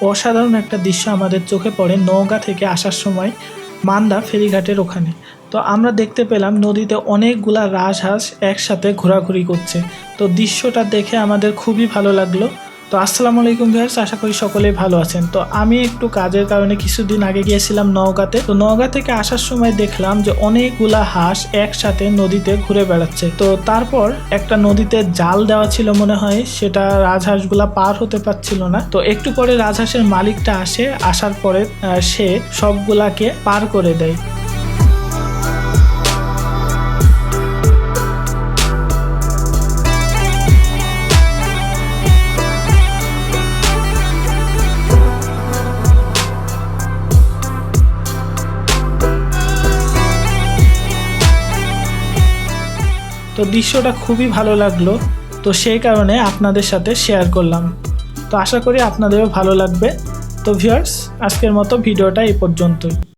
অসাধারণ একটা দৃশ্য আমাদের চোখে পড়ে নওগাঁ থেকে আসার সময় মান্দা ফেরিঘাটের ওখানে। তো আমরা দেখতে পেলাম নদীতে অনেকগুলা রাজহাঁস একসাথে ঘোরাঘুরি করছে। তো দৃশ্যটা দেখে আমাদের খুবই ভালো লাগল। তো আসসালামু আলাইকুম ভিউয়ার্স আশা করি সকলেই ভালো আছেন। তো আমি একটু কাজের কারণে কিছুদিন আগে গিয়েছিলাম নওগাঁতে। তো নওগাঁ থেকে আসার সময় দেখলাম যে অনেকগুলা হাঁস একসাথে নদীতে ঘুরে বেড়াচ্ছে। তো তারপর একটা নদীতে জাল দেওয়া ছিল মনে হয়, সেটা রাজহাঁসগুলা পার হতে পারছিল না। তো একটু পরে রাজহাঁসের মালিকটা আসে, আসার পরে সে সবগুলাকে পার করে দেয়। তো দৃশ্যটা খুবই ভালো লাগল। তো সেই কারণে আপনাদের সাথে শেয়ার করলাম। তো আশা করি আপনাদেরও ভালো লাগবে। তো ভিউয়ার্স আজকের মতো ভিডিওটা এই পর্যন্তই।